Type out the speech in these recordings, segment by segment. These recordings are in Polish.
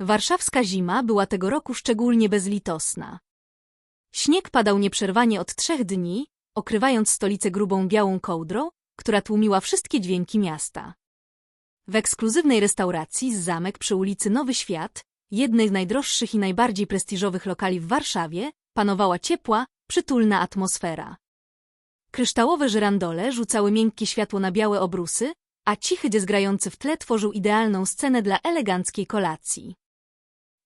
Warszawska zima była tego roku szczególnie bezlitosna. Śnieg padał nieprzerwanie od trzech dni, okrywając stolicę grubą białą kołdrą, która tłumiła wszystkie dźwięki miasta. W ekskluzywnej restauracji z zamek przy ulicy Nowy Świat, jednej z najdroższych i najbardziej prestiżowych lokali w Warszawie, panowała ciepła, przytulna atmosfera. Kryształowe żyrandole rzucały miękkie światło na białe obrusy, a cichy jazz grający w tle tworzył idealną scenę dla eleganckiej kolacji.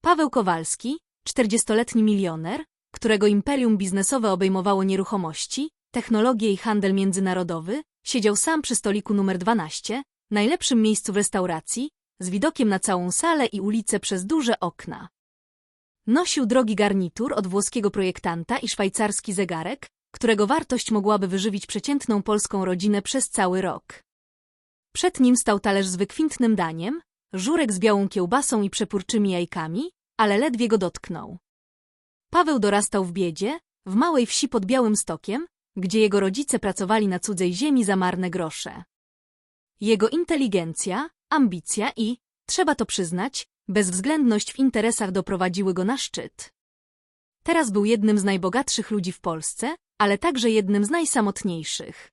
Paweł Kowalski, czterdziestoletni milioner, którego imperium biznesowe obejmowało nieruchomości, technologię i handel międzynarodowy, siedział sam przy stoliku numer 12, najlepszym miejscu w restauracji, z widokiem na całą salę i ulicę przez duże okna. Nosił drogi garnitur od włoskiego projektanta i szwajcarski zegarek, którego wartość mogłaby wyżywić przeciętną polską rodzinę przez cały rok. Przed nim stał talerz z wykwintnym daniem, żurek z białą kiełbasą i przepórczymi jajkami, ale ledwie go dotknął. Paweł dorastał w biedzie, w małej wsi pod Białym Stokiem, gdzie jego rodzice pracowali na cudzej ziemi za marne grosze. Jego inteligencja, ambicja i, trzeba to przyznać, bezwzględność w interesach doprowadziły go na szczyt. Teraz był jednym z najbogatszych ludzi w Polsce, ale także jednym z najsamotniejszych.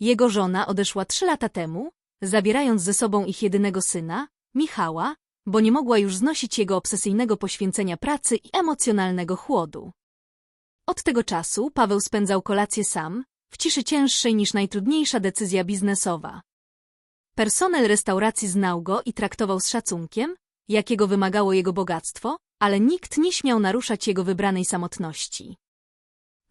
Jego żona odeszła trzy lata temu, zabierając ze sobą ich jedynego syna, Michała, bo nie mogła już znosić jego obsesyjnego poświęcenia pracy i emocjonalnego chłodu. Od tego czasu Paweł spędzał kolację sam, w ciszy cięższej niż najtrudniejsza decyzja biznesowa. Personel restauracji znał go i traktował z szacunkiem, jakiego wymagało jego bogactwo, ale nikt nie śmiał naruszać jego wybranej samotności.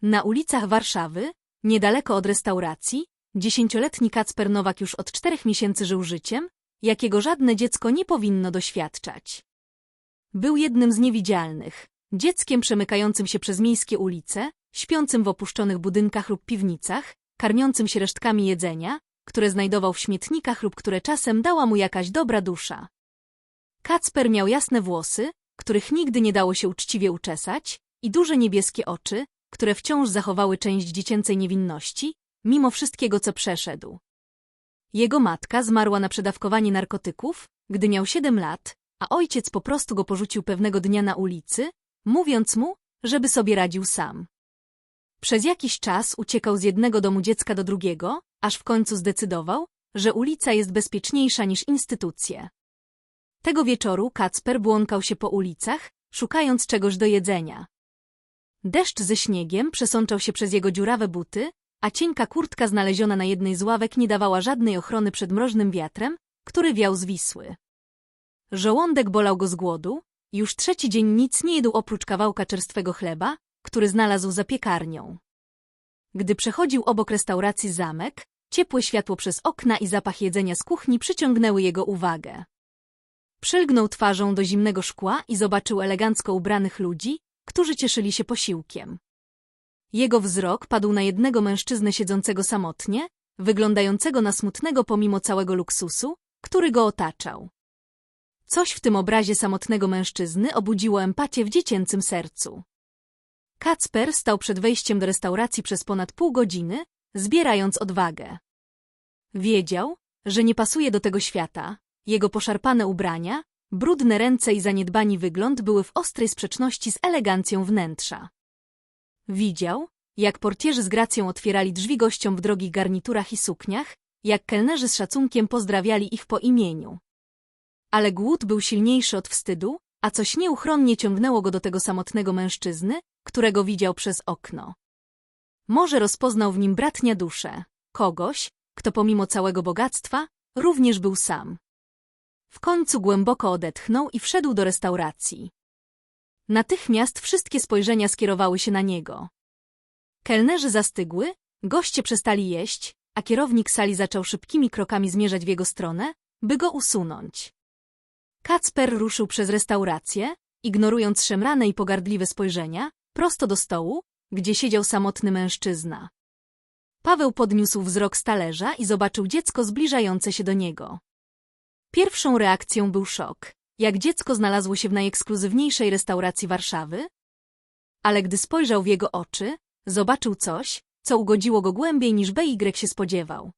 Na ulicach Warszawy, niedaleko od restauracji, dziesięcioletni Kacper Nowak już od czterech miesięcy żył życiem, jakiego żadne dziecko nie powinno doświadczać. Był jednym z niewidzialnych, dzieckiem przemykającym się przez miejskie ulice, śpiącym w opuszczonych budynkach lub piwnicach, karmiącym się resztkami jedzenia, które znajdował w śmietnikach lub które czasem dała mu jakaś dobra dusza. Kacper miał jasne włosy, których nigdy nie dało się uczciwie uczesać, i duże niebieskie oczy, które wciąż zachowały część dziecięcej niewinności, mimo wszystkiego, co przeszedł. Jego matka zmarła na przedawkowanie narkotyków, gdy miał siedem lat, a ojciec po prostu go porzucił pewnego dnia na ulicy, mówiąc mu, żeby sobie radził sam. Przez jakiś czas uciekał z jednego domu dziecka do drugiego, aż w końcu zdecydował, że ulica jest bezpieczniejsza niż instytucje. Tego wieczoru Kacper błąkał się po ulicach, szukając czegoś do jedzenia. Deszcz ze śniegiem przesączał się przez jego dziurawe buty, a cienka kurtka znaleziona na jednej z ławek nie dawała żadnej ochrony przed mroźnym wiatrem, który wiał z Wisły. Żołądek bolał go z głodu, już trzeci dzień nic nie jadł oprócz kawałka czerstwego chleba, który znalazł za piekarnią. Gdy przechodził obok restauracji zamek, ciepłe światło przez okna i zapach jedzenia z kuchni przyciągnęły jego uwagę. Przylgnął twarzą do zimnego szkła i zobaczył elegancko ubranych ludzi, którzy cieszyli się posiłkiem. Jego wzrok padł na jednego mężczyznę siedzącego samotnie, wyglądającego na smutnego pomimo całego luksusu, który go otaczał. Coś w tym obrazie samotnego mężczyzny obudziło empatię w dziecięcym sercu. Kacper stał przed wejściem do restauracji przez ponad pół godziny, zbierając odwagę. Wiedział, że nie pasuje do tego świata, jego poszarpane ubrania, brudne ręce i zaniedbani wygląd były w ostrej sprzeczności z elegancją wnętrza. Widział, jak portierzy z gracją otwierali drzwi gościom w drogich garniturach i sukniach, jak kelnerzy z szacunkiem pozdrawiali ich po imieniu. Ale głód był silniejszy od wstydu, a coś nieuchronnie ciągnęło go do tego samotnego mężczyzny, którego widział przez okno. Może rozpoznał w nim bratnia duszę, kogoś, kto pomimo całego bogactwa, również był sam. W końcu głęboko odetchnął i wszedł do restauracji. Natychmiast wszystkie spojrzenia skierowały się na niego. Kelnerzy zastygły, goście przestali jeść, a kierownik sali zaczął szybkimi krokami zmierzać w jego stronę, by go usunąć. Kacper ruszył przez restaurację, ignorując szemrane i pogardliwe spojrzenia, prosto do stołu, gdzie siedział samotny mężczyzna. Paweł podniósł wzrok z talerza i zobaczył dziecko zbliżające się do niego. Pierwszą reakcją był szok, jak dziecko znalazło się w najekskluzywniejszej restauracji Warszawy, ale gdy spojrzał w jego oczy, zobaczył coś, co ugodziło go głębiej niż BY się spodziewał.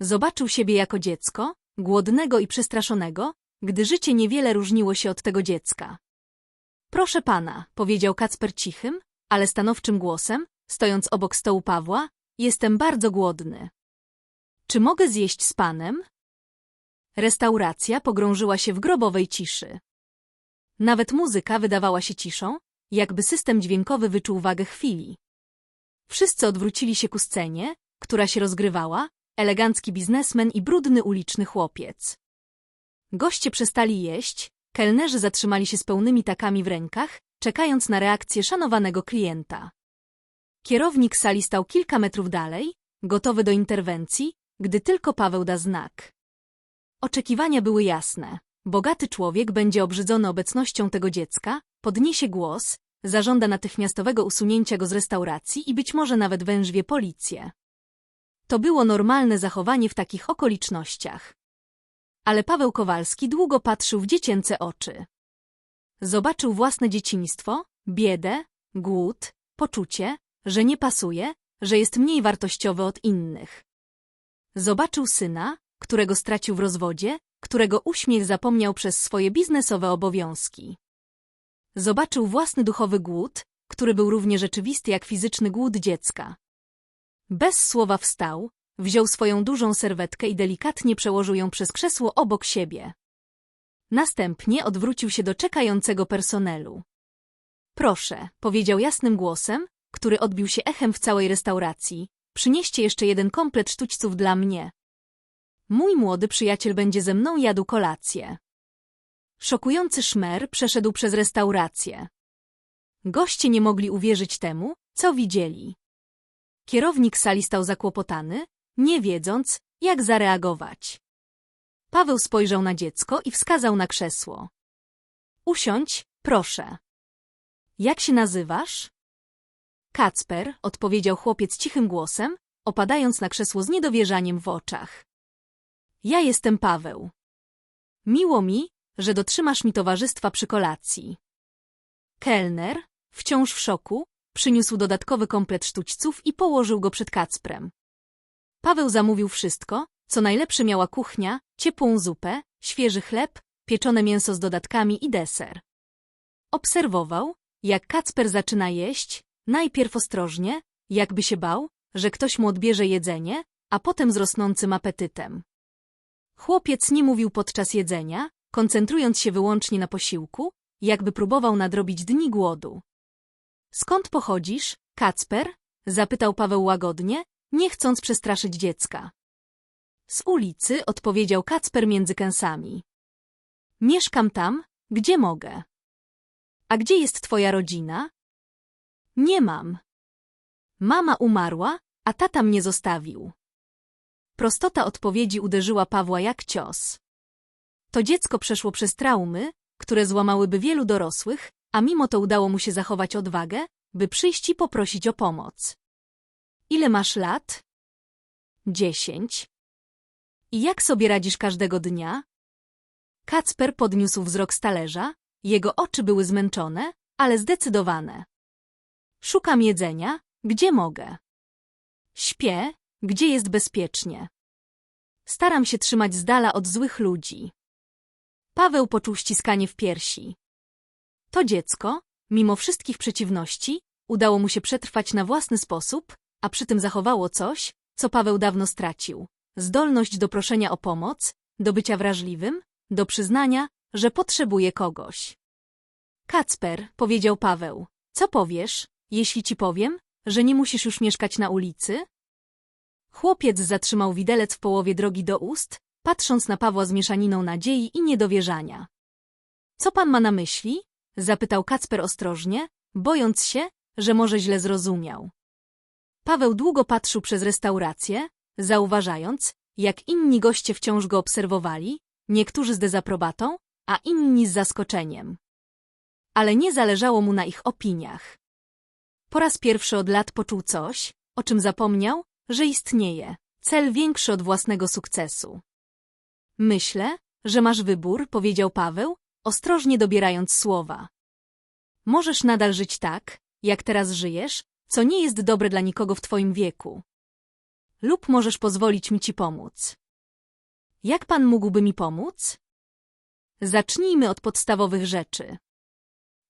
Zobaczył siebie jako dziecko, głodnego i przestraszonego, gdy życie niewiele różniło się od tego dziecka. Proszę pana, powiedział Kacper cichym, ale stanowczym głosem, stojąc obok stołu Pawła, jestem bardzo głodny. Czy mogę zjeść z panem? Restauracja pogrążyła się w grobowej ciszy. Nawet muzyka wydawała się ciszą, jakby system dźwiękowy wyczuł wagę chwili. Wszyscy odwrócili się ku scenie, która się rozgrywała, elegancki biznesmen i brudny uliczny chłopiec. Goście przestali jeść, kelnerzy zatrzymali się z pełnymi takami w rękach, czekając na reakcję szanowanego klienta. Kierownik sali stał kilka metrów dalej, gotowy do interwencji, gdy tylko Paweł da znak. Oczekiwania były jasne. Bogaty człowiek będzie obrzydzony obecnością tego dziecka, podniesie głos, zażąda natychmiastowego usunięcia go z restauracji i być może nawet wężwie policję. To było normalne zachowanie w takich okolicznościach. Ale Paweł Kowalski długo patrzył w dziecięce oczy. Zobaczył własne dzieciństwo, biedę, głód, poczucie, że nie pasuje, że jest mniej wartościowy od innych. Zobaczył syna, którego stracił w rozwodzie, którego uśmiech zapomniał przez swoje biznesowe obowiązki. Zobaczył własny duchowy głód, który był równie rzeczywisty jak fizyczny głód dziecka. Bez słowa wstał, wziął swoją dużą serwetkę i delikatnie przełożył ją przez krzesło obok siebie. Następnie odwrócił się do czekającego personelu. Proszę, powiedział jasnym głosem, który odbił się echem w całej restauracji, przynieście jeszcze jeden komplet sztućców dla mnie. Mój młody przyjaciel będzie ze mną jadł kolację. Szokujący szmer przeszedł przez restaurację. Goście nie mogli uwierzyć temu, co widzieli. Kierownik sali stał zakłopotany, nie wiedząc, jak zareagować. Paweł spojrzał na dziecko i wskazał na krzesło. Usiądź, proszę. Jak się nazywasz? Kacper, odpowiedział chłopiec cichym głosem, opadając na krzesło z niedowierzaniem w oczach. Ja jestem Paweł. Miło mi, że dotrzymasz mi towarzystwa przy kolacji. Kelner, wciąż w szoku, przyniósł dodatkowy komplet sztućców i położył go przed Kacprem. Paweł zamówił wszystko, co najlepsze miała kuchnia, ciepłą zupę, świeży chleb, pieczone mięso z dodatkami i deser. Obserwował, jak Kacper zaczyna jeść, najpierw ostrożnie, jakby się bał, że ktoś mu odbierze jedzenie, a potem z rosnącym apetytem. Chłopiec nie mówił podczas jedzenia, koncentrując się wyłącznie na posiłku, jakby próbował nadrobić dni głodu. Skąd pochodzisz, Kacper? zapytał Paweł łagodnie, nie chcąc przestraszyć dziecka. Z ulicy odpowiedział Kacper między kęsami. Mieszkam tam, gdzie mogę. A gdzie jest twoja rodzina? Nie mam. Mama umarła, a tata mnie zostawił. Prostota odpowiedzi uderzyła Pawła jak cios. To dziecko przeszło przez traumy, które złamałyby wielu dorosłych, a mimo to udało mu się zachować odwagę, by przyjść i poprosić o pomoc. Ile masz lat? Dziesięć. I jak sobie radzisz każdego dnia? Kacper podniósł wzrok z talerza, jego oczy były zmęczone, ale zdecydowane. Szukam jedzenia, gdzie mogę. Śpię, gdzie jest bezpiecznie. Staram się trzymać z dala od złych ludzi. Paweł poczuł ściskanie w piersi. To dziecko, mimo wszystkich przeciwności, udało mu się przetrwać na własny sposób, a przy tym zachowało coś, co Paweł dawno stracił. Zdolność do proszenia o pomoc, do bycia wrażliwym, do przyznania, że potrzebuje kogoś. Kacper, powiedział Paweł, co powiesz, jeśli ci powiem, że nie musisz już mieszkać na ulicy? Chłopiec zatrzymał widelec w połowie drogi do ust, patrząc na Pawła z mieszaniną nadziei i niedowierzania. Co pan ma na myśli? zapytał Kacper ostrożnie, bojąc się, że może źle zrozumiał. Paweł długo patrzył przez restaurację, zauważając, jak inni goście wciąż go obserwowali, niektórzy z dezaprobatą, a inni z zaskoczeniem. Ale nie zależało mu na ich opiniach. Po raz pierwszy od lat poczuł coś, o czym zapomniał, że istnieje, cel większy od własnego sukcesu. Myślę, że masz wybór, powiedział Paweł, ostrożnie dobierając słowa. Możesz nadal żyć tak, jak teraz żyjesz, co nie jest dobre dla nikogo w twoim wieku. Lub możesz pozwolić mi ci pomóc. Jak pan mógłby mi pomóc? Zacznijmy od podstawowych rzeczy.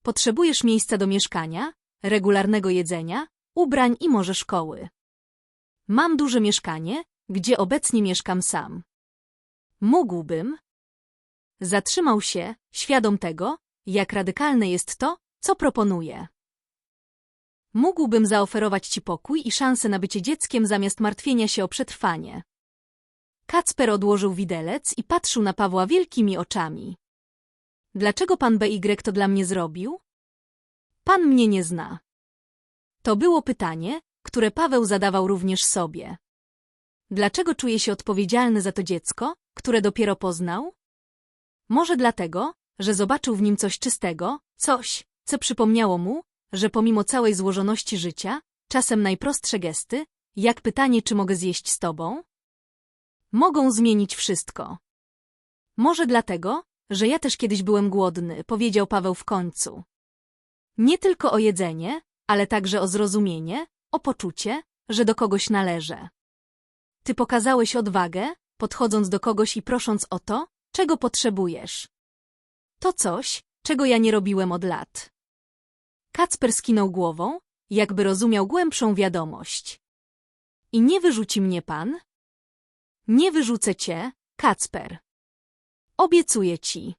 Potrzebujesz miejsca do mieszkania, regularnego jedzenia, ubrań i może szkoły. Mam duże mieszkanie, gdzie obecnie mieszkam sam. Mógłbym. Zatrzymał się, świadom tego, jak radykalne jest to, co proponuję. Mógłbym zaoferować ci pokój i szansę na bycie dzieckiem zamiast martwienia się o przetrwanie. Kacper odłożył widelec i patrzył na Pawła wielkimi oczami. Dlaczego pan BY to dla mnie zrobił? Pan mnie nie zna. To było pytanie, które Paweł zadawał również sobie. Dlaczego czuje się odpowiedzialny za to dziecko, które dopiero poznał? Może dlatego, że zobaczył w nim coś czystego, coś, co przypomniało mu, że pomimo całej złożoności życia, czasem najprostsze gesty, jak pytanie, czy mogę zjeść z tobą, mogą zmienić wszystko. Może dlatego, że ja też kiedyś byłem głodny, powiedział Paweł w końcu. Nie tylko o jedzenie, ale także o zrozumienie, o poczucie, że do kogoś należę. Ty pokazałeś odwagę, podchodząc do kogoś i prosząc o to, czego potrzebujesz. To coś, czego ja nie robiłem od lat. Kacper skinął głową, jakby rozumiał głębszą wiadomość. I nie wyrzuci mnie pan? Nie wyrzucę cię, Kacper. Obiecuję ci.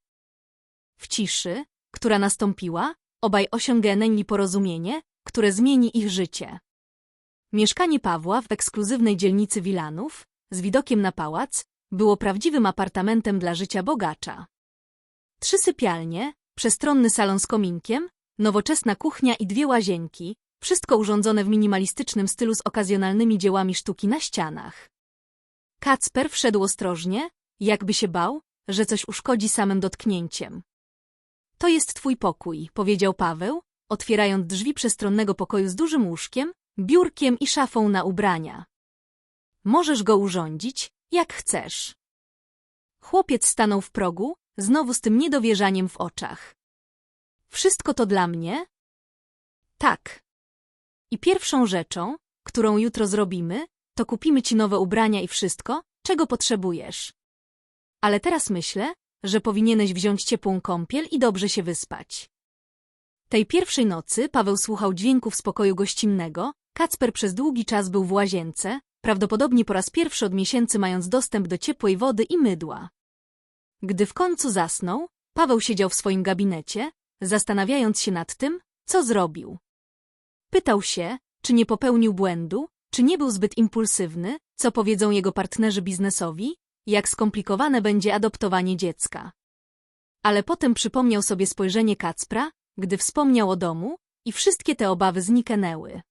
W ciszy, która nastąpiła, obaj osiągnęli porozumienie, które zmieni ich życie. Mieszkanie Pawła w ekskluzywnej dzielnicy Wilanów, z widokiem na pałac, było prawdziwym apartamentem dla życia bogacza. Trzy sypialnie, przestronny salon z kominkiem, nowoczesna kuchnia i dwie łazienki, wszystko urządzone w minimalistycznym stylu z okazjonalnymi dziełami sztuki na ścianach. Kacper wszedł ostrożnie, jakby się bał, że coś uszkodzi samym dotknięciem. To jest twój pokój, powiedział Paweł, otwierając drzwi przestronnego pokoju z dużym łóżkiem, biurkiem i szafą na ubrania. Możesz go urządzić, jak chcesz. Chłopiec stanął w progu, znowu z tym niedowierzaniem w oczach. Wszystko to dla mnie? Tak. I pierwszą rzeczą, którą jutro zrobimy, to kupimy ci nowe ubrania i wszystko, czego potrzebujesz. Ale teraz myślę, że powinieneś wziąć ciepłą kąpiel i dobrze się wyspać. Tej pierwszej nocy Paweł słuchał dźwięków z pokoju gościnnego, Kacper przez długi czas był w łazience, prawdopodobnie po raz pierwszy od miesięcy mając dostęp do ciepłej wody i mydła. Gdy w końcu zasnął, Paweł siedział w swoim gabinecie, zastanawiając się nad tym, co zrobił. Pytał się, czy nie popełnił błędu, czy nie był zbyt impulsywny, co powiedzą jego partnerzy biznesowi, jak skomplikowane będzie adoptowanie dziecka. Ale potem przypomniał sobie spojrzenie Kacpra, gdy wspomniał o domu i wszystkie te obawy zniknęły.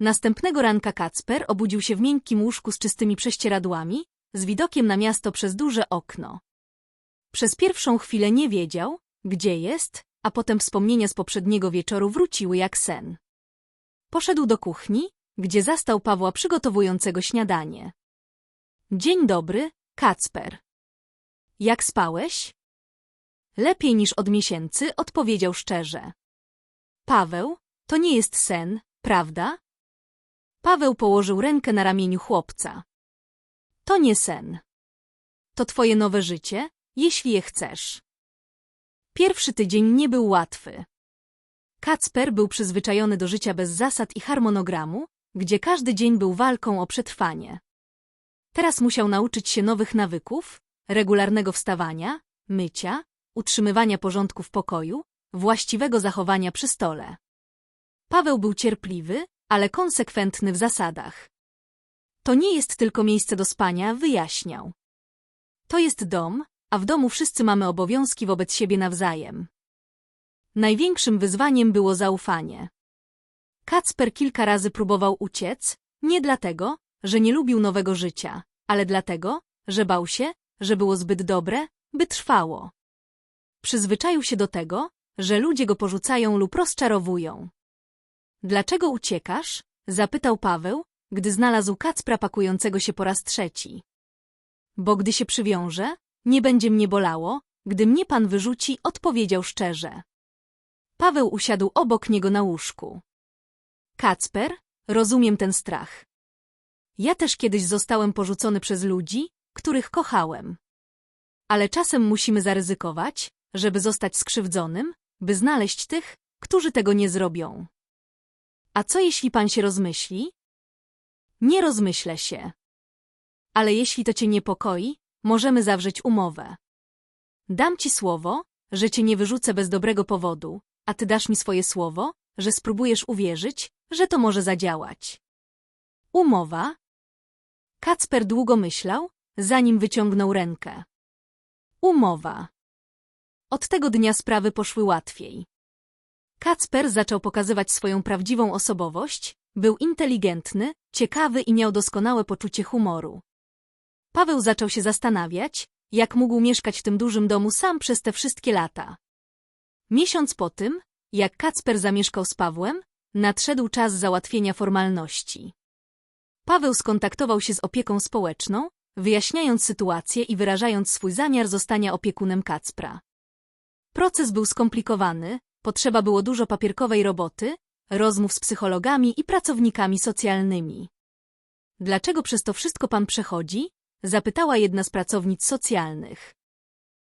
Następnego ranka Kacper obudził się w miękkim łóżku z czystymi prześcieradłami, z widokiem na miasto przez duże okno. Przez pierwszą chwilę nie wiedział, gdzie jest, a potem wspomnienia z poprzedniego wieczoru wróciły jak sen. Poszedł do kuchni, gdzie zastał Pawła przygotowującego śniadanie. Dzień dobry, Kacper. Jak spałeś? Lepiej niż od miesięcy, odpowiedział szczerze. Paweł, to nie jest sen, prawda? Paweł położył rękę na ramieniu chłopca. To nie sen. To twoje nowe życie, jeśli je chcesz. Pierwszy tydzień nie był łatwy. Kacper był przyzwyczajony do życia bez zasad i harmonogramu, gdzie każdy dzień był walką o przetrwanie. Teraz musiał nauczyć się nowych nawyków, regularnego wstawania, mycia, utrzymywania porządku w pokoju, właściwego zachowania przy stole. Paweł był cierpliwy, ale konsekwentny w zasadach. To nie jest tylko miejsce do spania, wyjaśniał. To jest dom, a w domu wszyscy mamy obowiązki wobec siebie nawzajem. Największym wyzwaniem było zaufanie. Kacper kilka razy próbował uciec, nie dlatego, że nie lubił nowego życia, ale dlatego, że bał się, że było zbyt dobre, by trwało. Przyzwyczaił się do tego, że ludzie go porzucają lub rozczarowują. Dlaczego uciekasz? zapytał Paweł, gdy znalazł Kacpra pakującego się po raz trzeci. Bo gdy się przywiąże, nie będzie mnie bolało, gdy mnie pan wyrzuci, odpowiedział szczerze. Paweł usiadł obok niego na łóżku. Kacper, rozumiem ten strach. Ja też kiedyś zostałem porzucony przez ludzi, których kochałem. ale czasem musimy zaryzykować, żeby zostać skrzywdzonym, by znaleźć tych, którzy tego nie zrobią. A co jeśli pan się rozmyśli? Nie rozmyślę się. Ale jeśli to cię niepokoi, możemy zawrzeć umowę. Dam ci słowo, że cię nie wyrzucę bez dobrego powodu, a ty dasz mi swoje słowo, że spróbujesz uwierzyć, że to może zadziałać. Umowa? Kacper długo myślał, zanim wyciągnął rękę. Umowa. Od tego dnia sprawy poszły łatwiej. Kacper zaczął pokazywać swoją prawdziwą osobowość, był inteligentny, ciekawy i miał doskonałe poczucie humoru. Paweł zaczął się zastanawiać, jak mógł mieszkać w tym dużym domu sam przez te wszystkie lata. Miesiąc po tym, jak Kacper zamieszkał z Pawłem, nadszedł czas załatwienia formalności. Paweł skontaktował się z opieką społeczną, wyjaśniając sytuację i wyrażając swój zamiar zostania opiekunem Kacpra. Proces był skomplikowany, potrzeba było dużo papierkowej roboty, rozmów z psychologami i pracownikami socjalnymi. Dlaczego przez to wszystko pan przechodzi? Zapytała jedna z pracownic socjalnych.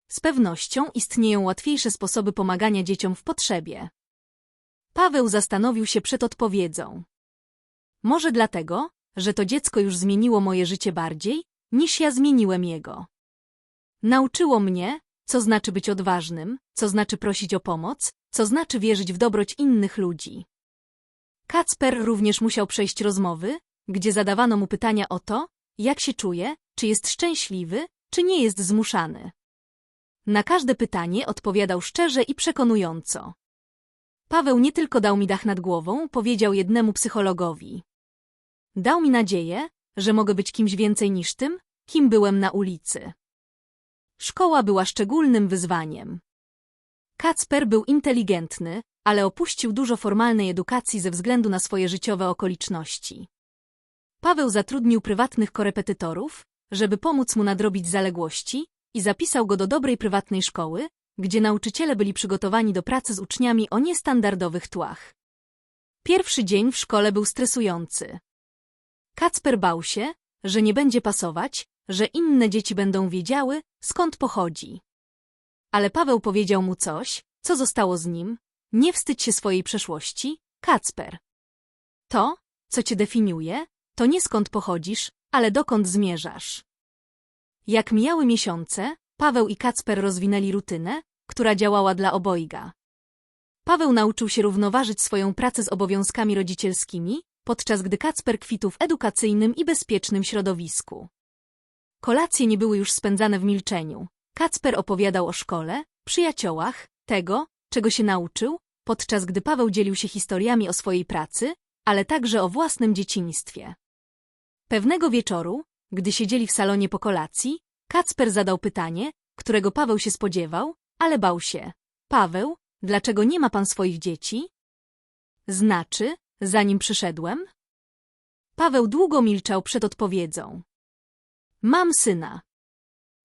Z pewnością istnieją łatwiejsze sposoby pomagania dzieciom w potrzebie. Paweł zastanowił się przed odpowiedzią. Może dlatego, że to dziecko już zmieniło moje życie bardziej, niż ja zmieniłem jego. Nauczyło mnie, co znaczy być odważnym, co znaczy prosić o pomoc, co znaczy wierzyć w dobroć innych ludzi. Kacper również musiał przejść rozmowy, gdzie zadawano mu pytania o to, jak się czuje, czy jest szczęśliwy, czy nie jest zmuszany. Na każde pytanie odpowiadał szczerze i przekonująco. Paweł nie tylko dał mi dach nad głową, powiedział jednemu psychologowi. Dał mi nadzieję, że mogę być kimś więcej niż tym, kim byłem na ulicy. Szkoła była szczególnym wyzwaniem. Kacper był inteligentny, ale opuścił dużo formalnej edukacji ze względu na swoje życiowe okoliczności. Paweł zatrudnił prywatnych korepetytorów, żeby pomóc mu nadrobić zaległości i zapisał go do dobrej prywatnej szkoły, gdzie nauczyciele byli przygotowani do pracy z uczniami o niestandardowych tłach. Pierwszy dzień w szkole był stresujący. Kacper bał się, że nie będzie pasować, że inne dzieci będą wiedziały, skąd pochodzi. Ale Paweł powiedział mu coś, co zostało z nim. Nie wstydź się swojej przeszłości, Kacper. To, co cię definiuje, to nie skąd pochodzisz, ale dokąd zmierzasz. Jak mijały miesiące, Paweł i Kacper rozwinęli rutynę, która działała dla obojga. Paweł nauczył się równoważyć swoją pracę z obowiązkami rodzicielskimi, podczas gdy Kacper kwitł w edukacyjnym i bezpiecznym środowisku. Kolacje nie były już spędzane w milczeniu. Kacper opowiadał o szkole, przyjaciołach, tego, czego się nauczył, podczas gdy Paweł dzielił się historiami o swojej pracy, ale także o własnym dzieciństwie. Pewnego wieczoru, gdy siedzieli w salonie po kolacji, Kacper zadał pytanie, którego Paweł się spodziewał, ale bał się. Paweł, dlaczego nie ma pan swoich dzieci? Znaczy, zanim przyszedłem? Paweł długo milczał przed odpowiedzią. Mam syna.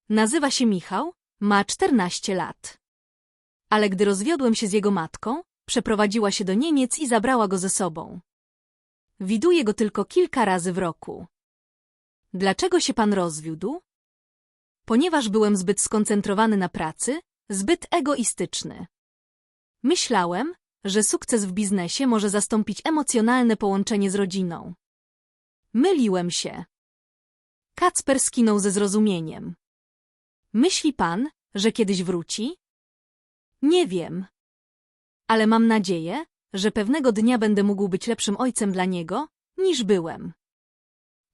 Nazywa się Michał, ma 14 lat. Ale gdy rozwiodłem się z jego matką, przeprowadziła się do Niemiec i zabrała go ze sobą. Widuję go tylko kilka razy w roku. Dlaczego się pan rozwiódł? Ponieważ byłem zbyt skoncentrowany na pracy, zbyt egoistyczny. Myślałem, że sukces w biznesie może zastąpić emocjonalne połączenie z rodziną. Myliłem się. Kacper skinął ze zrozumieniem. Myśli pan, że kiedyś wróci? Nie wiem. Ale mam nadzieję, że pewnego dnia będę mógł być lepszym ojcem dla niego, niż byłem.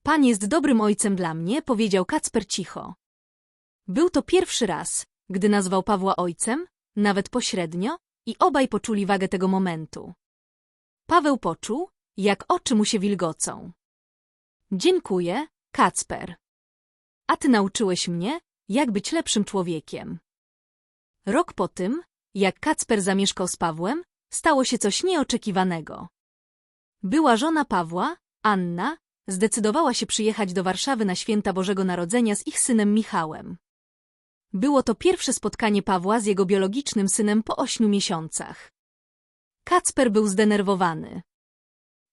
Pan jest dobrym ojcem dla mnie, powiedział Kacper cicho. Był to pierwszy raz, gdy nazwał Pawła ojcem, nawet pośrednio, i obaj poczuli wagę tego momentu. Paweł poczuł, jak oczy mu się wilgocą. Dziękuję, Kacper. A ty nauczyłeś mnie, jak być lepszym człowiekiem. Rok po tym, jak Kacper zamieszkał z Pawłem, stało się coś nieoczekiwanego. Była żona Pawła, Anna, zdecydowała się przyjechać do Warszawy na święta Bożego Narodzenia z ich synem Michałem. Było to pierwsze spotkanie Pawła z jego biologicznym synem po ośmiu miesiącach. Kacper był zdenerwowany.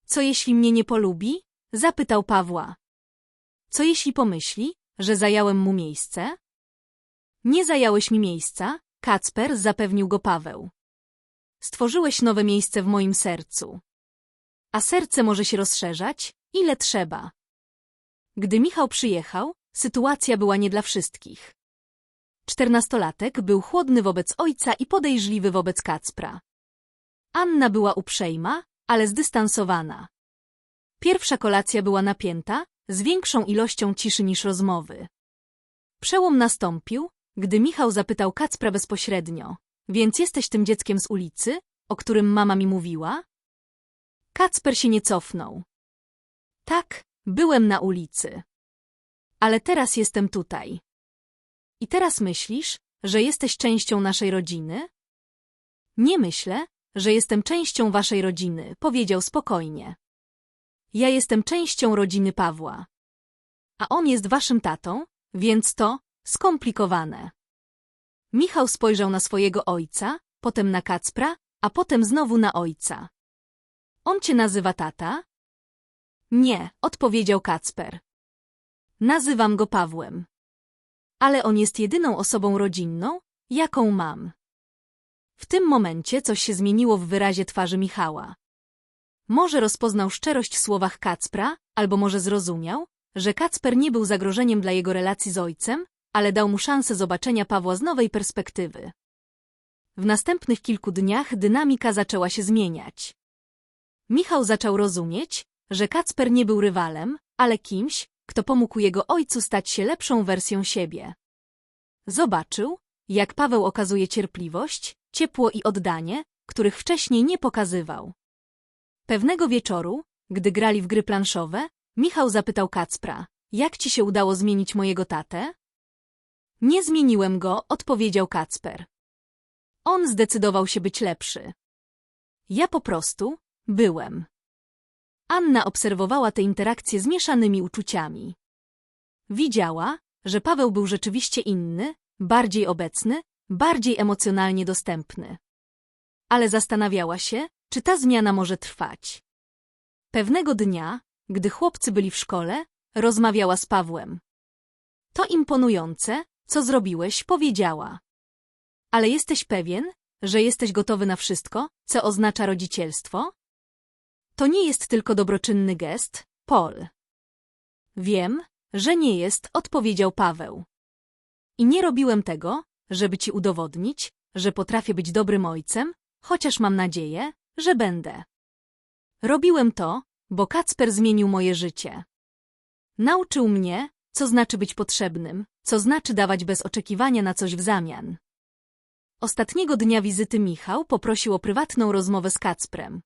Co jeśli mnie nie polubi? Zapytał Pawła. Co jeśli pomyśli, że zająłem mu miejsce? Nie zająłeś mi miejsca, Kacper, zapewnił go Paweł. Stworzyłeś nowe miejsce w moim sercu. A serce może się rozszerzać, ile trzeba. Gdy Michał przyjechał, sytuacja była nie dla wszystkich. Czternastolatek był chłodny wobec ojca i podejrzliwy wobec Kacpra. Anna była uprzejma, ale zdystansowana. Pierwsza kolacja była napięta, z większą ilością ciszy niż rozmowy. Przełom nastąpił, gdy Michał zapytał Kacpra bezpośrednio. Więc jesteś tym dzieckiem z ulicy, o którym mama mi mówiła? Kacper się nie cofnął. Tak, byłem na ulicy. Ale teraz jestem tutaj. I teraz myślisz, że jesteś częścią naszej rodziny? Nie myślę, że jestem częścią waszej rodziny, powiedział spokojnie. Ja jestem częścią rodziny Pawła. A on jest waszym tatą, więc to skomplikowane. Michał spojrzał na swojego ojca, potem na Kacpra, a potem znowu na ojca. On cię nazywa tata? Nie, odpowiedział Kacper. Nazywam go Pawłem. Ale on jest jedyną osobą rodzinną, jaką mam. W tym momencie coś się zmieniło w wyrazie twarzy Michała. Może rozpoznał szczerość w słowach Kacpra, albo może zrozumiał, że Kacper nie był zagrożeniem dla jego relacji z ojcem, ale dał mu szansę zobaczenia Pawła z nowej perspektywy. W następnych kilku dniach dynamika zaczęła się zmieniać. Michał zaczął rozumieć, że Kacper nie był rywalem, ale kimś, kto pomógł jego ojcu stać się lepszą wersją siebie. Zobaczył, jak Paweł okazuje cierpliwość, ciepło i oddanie, których wcześniej nie pokazywał. Pewnego wieczoru, gdy grali w gry planszowe, Michał zapytał Kacpra, jak ci się udało zmienić mojego tatę? Nie zmieniłem go, odpowiedział Kacper. On zdecydował się być lepszy. Ja po prostu byłem. Anna obserwowała te interakcje z mieszanymi uczuciami. Widziała, że Paweł był rzeczywiście inny, bardziej obecny, bardziej emocjonalnie dostępny. Ale zastanawiała się, czy ta zmiana może trwać. Pewnego dnia, gdy chłopcy byli w szkole, rozmawiała z Pawłem. To imponujące, co zrobiłeś, powiedziała. Ale jesteś pewien, że jesteś gotowy na wszystko, co oznacza rodzicielstwo? To nie jest tylko dobroczynny gest, Paul. Wiem, że nie jest, odpowiedział Paweł. I nie robiłem tego, żeby ci udowodnić, że potrafię być dobrym ojcem, chociaż mam nadzieję, że będę. Robiłem to, bo Kacper zmienił moje życie. Nauczył mnie, co znaczy być potrzebnym, co znaczy dawać bez oczekiwania na coś w zamian. Ostatniego dnia wizyty Michał poprosił o prywatną rozmowę z Kacprem.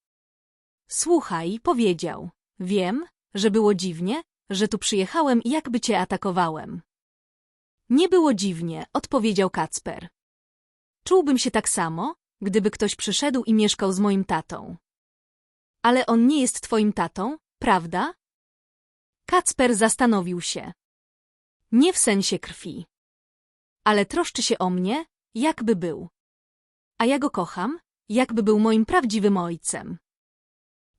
Słuchaj, powiedział. Wiem, że było dziwnie, że tu przyjechałem i jakby cię atakowałem. Nie było dziwnie, odpowiedział Kacper. Czułbym się tak samo, gdyby ktoś przyszedł i mieszkał z moim tatą. Ale on nie jest twoim tatą, prawda? Kacper zastanowił się. Nie w sensie krwi. Ale troszczy się o mnie, jakby był. A ja go kocham, jakby był moim prawdziwym ojcem.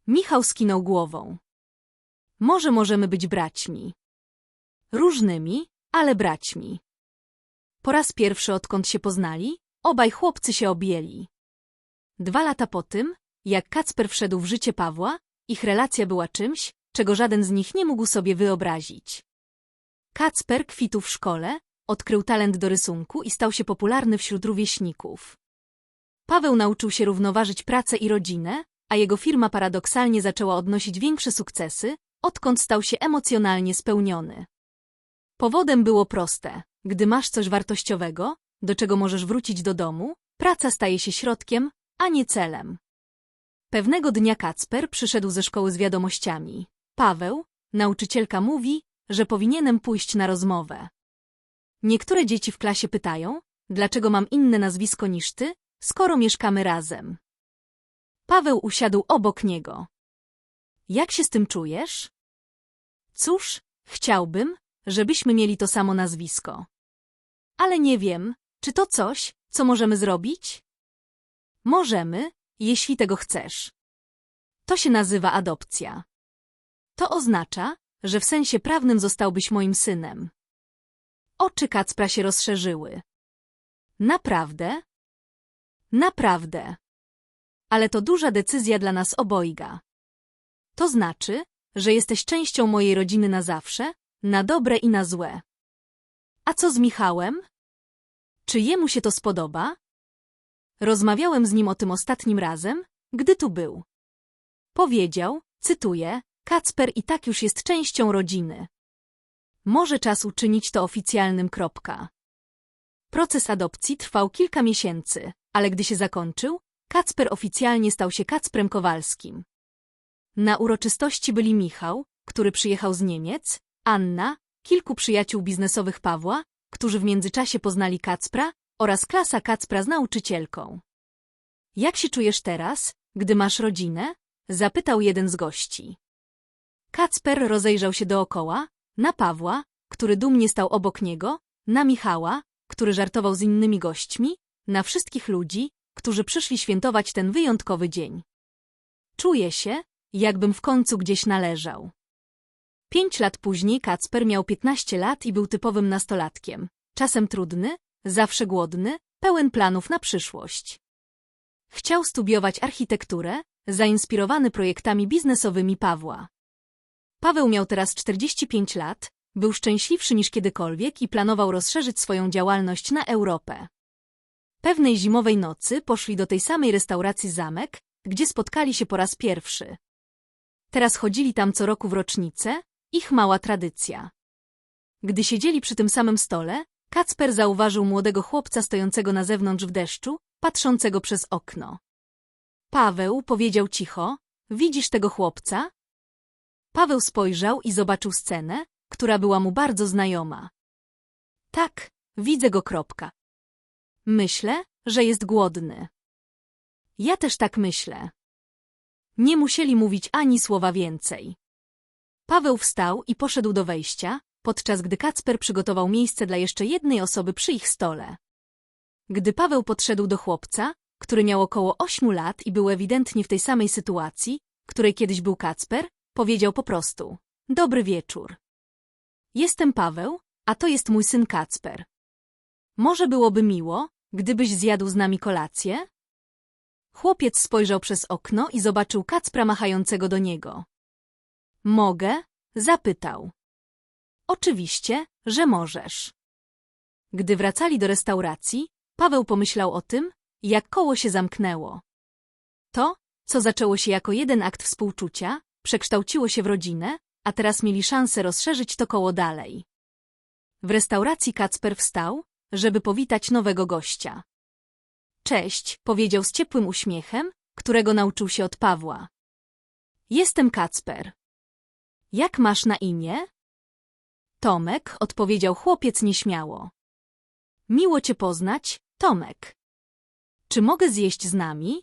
Michał skinął głową. Może możemy być braćmi. Różnymi, ale braćmi. Po raz pierwszy odkąd się poznali, obaj chłopcy się objęli. Dwa lata po tym, jak Kacper wszedł w życie Pawła, ich relacja była czymś, czego żaden z nich nie mógł sobie wyobrazić. Kacper kwitł w szkole, odkrył talent do rysunku i stał się popularny wśród rówieśników. Paweł nauczył się równoważyć pracę i rodzinę, a jego firma paradoksalnie zaczęła odnosić większe sukcesy, odkąd stał się emocjonalnie spełniony. Powodem było proste. Gdy masz coś wartościowego, do czego możesz wrócić do domu, praca staje się środkiem, a nie celem. Pewnego dnia Kacper przyszedł ze szkoły z wiadomościami. Paweł, nauczycielka mówi, że powinienem pójść na rozmowę. Niektóre dzieci w klasie pytają, dlaczego mam inne nazwisko niż ty, skoro mieszkamy razem. Paweł usiadł obok niego. Jak się z tym czujesz? Cóż, chciałbym, żebyśmy mieli to samo nazwisko. Ale nie wiem, czy to coś, co możemy zrobić? Możemy, jeśli tego chcesz. To się nazywa adopcja. To oznacza, że w sensie prawnym zostałbyś moim synem. Oczy Kacpra się rozszerzyły. Naprawdę? Naprawdę. Ale to duża decyzja dla nas obojga. To znaczy, że jesteś częścią mojej rodziny na zawsze, na dobre i na złe. A co z Michałem? Czy jemu się to spodoba? Rozmawiałem z nim o tym ostatnim razem, gdy tu był. Powiedział, cytuję, Kacper i tak już jest częścią rodziny. Może czas uczynić to oficjalnym. Kropka. Proces adopcji trwał kilka miesięcy, ale gdy się zakończył, Kacper oficjalnie stał się Kacprem Kowalskim. Na uroczystości byli Michał, który przyjechał z Niemiec, Anna, kilku przyjaciół biznesowych Pawła, którzy w międzyczasie poznali Kacpra, oraz klasa Kacpra z nauczycielką. Jak się czujesz teraz, gdy masz rodzinę? Zapytał jeden z gości. Kacper rozejrzał się dookoła, na Pawła, który dumnie stał obok niego, na Michała, który żartował z innymi gośćmi, na wszystkich ludzi, którzy przyszli świętować ten wyjątkowy dzień. Czuję się, jakbym w końcu gdzieś należał. Pięć lat później Kacper miał 15 lat i był typowym nastolatkiem, czasem trudny, zawsze głodny, pełen planów na przyszłość. Chciał studiować architekturę, zainspirowany projektami biznesowymi Pawła. Paweł miał teraz 45 lat, był szczęśliwszy niż kiedykolwiek i planował rozszerzyć swoją działalność na Europę. Pewnej zimowej nocy poszli do tej samej restauracji Zamek, gdzie spotkali się po raz pierwszy. Teraz chodzili tam co roku w rocznicę, ich mała tradycja. Gdy siedzieli przy tym samym stole, Kacper zauważył młodego chłopca stojącego na zewnątrz w deszczu, patrzącego przez okno. Paweł powiedział cicho, widzisz tego chłopca? Paweł spojrzał i zobaczył scenę, która była mu bardzo znajoma. Tak, widzę go kropka. Myślę, że jest głodny. Ja też tak myślę. Nie musieli mówić ani słowa więcej. Paweł wstał i poszedł do wejścia, podczas gdy Kacper przygotował miejsce dla jeszcze jednej osoby przy ich stole. Gdy Paweł podszedł do chłopca, który miał około ośmiu lat i był ewidentnie w tej samej sytuacji, której kiedyś był Kacper, powiedział po prostu Dobry wieczór. Jestem Paweł, a to jest mój syn Kacper. Może byłoby miło, gdybyś zjadł z nami kolację? Chłopiec spojrzał przez okno i zobaczył Kacpra machającego do niego. Mogę? Zapytał. Oczywiście, że możesz. Gdy wracali do restauracji, Paweł pomyślał o tym, jak koło się zamknęło. To, co zaczęło się jako jeden akt współczucia, przekształciło się w rodzinę, a teraz mieli szansę rozszerzyć to koło dalej. W restauracji Kacper wstał, żeby powitać nowego gościa. Cześć, powiedział z ciepłym uśmiechem, którego nauczył się od Pawła. Jestem Kacper. Jak masz na imię? Tomek, odpowiedział chłopiec nieśmiało. Miło cię poznać, Tomek. Czy mogę zjeść z nami?